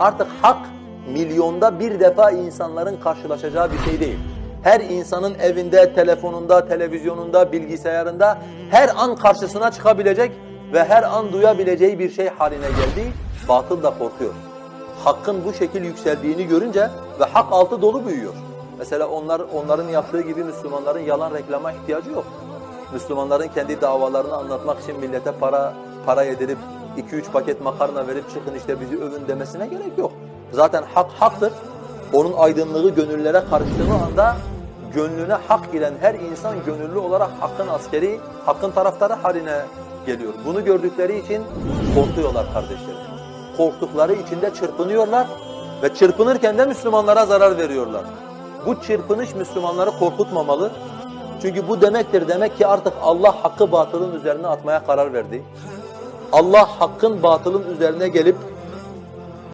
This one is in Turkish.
Artık hak milyonda bir defa insanların karşılaşacağı bir şey değil. Her insanın evinde, telefonunda, televizyonunda, bilgisayarında her an karşısına çıkabilecek ve her an duyabileceği bir şey haline geldi. Batıl da korkuyor. Hakkın bu şekil yükseldiğini görünce ve hak altı dolu büyüyor. Mesela onlar onların yaptığı gibi Müslümanların yalan reklama ihtiyacı yok. Müslümanların kendi davalarını anlatmak için millete para para yedirip 2-3 paket makarna verip çıkın işte bizi övün demesine gerek yok. Zaten hak haktır. Onun aydınlığı gönüllere karıştığı anda gönlüne hak giren her insan gönüllü olarak hakkın askeri, hakkın taraftarı haline geliyor. Bunu gördükleri için korkuyorlar kardeşlerim. Korktukları içinde çırpınıyorlar ve çırpınırken de Müslümanlara zarar veriyorlar. Bu çırpınış Müslümanları korkutmamalı. Çünkü bu demektir demek ki artık Allah hakkı batılın üzerine atmaya karar verdi. Allah hakkın batılın üzerine gelip